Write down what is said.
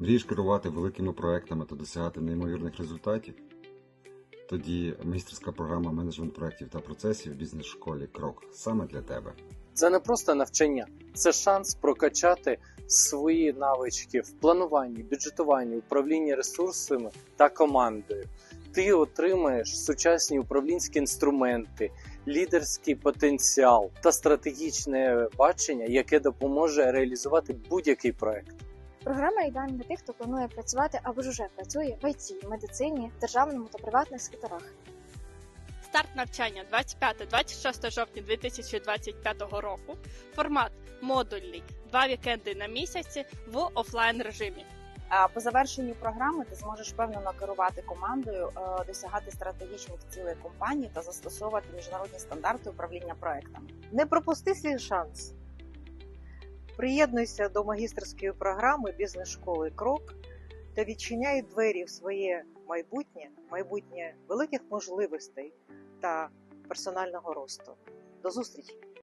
Мрієш керувати великими проектами та досягати неймовірних результатів? Тоді майстерська програма менеджмент проєктів та процесів в бізнес-школі Крок саме для тебе. Це не просто навчання, це шанс прокачати свої навички в плануванні, бюджетуванні, управлінні ресурсами та командою. Ти отримаєш сучасні управлінські інструменти, лідерський потенціал та стратегічне бачення, яке допоможе реалізувати будь-який проект. Програма ідеальна для тих, хто планує працювати або ж уже працює в ІТ, медицині, державному та приватних секторах. Старт навчання 25-26 жовтня 2025 року. Формат модульний, два вікенди на місяці в офлайн режимі. По завершенню програми ти зможеш впевнено керувати командою, е, досягати стратегічних цілей компанії та застосовувати міжнародні стандарти управління проектами. Не пропусти свій шанс. Приєднуйся до магістерської програми бізнес-школи Крок та відчиняй двері в своє майбутнє, майбутнє великих можливостей та персонального росту. До зустрічі!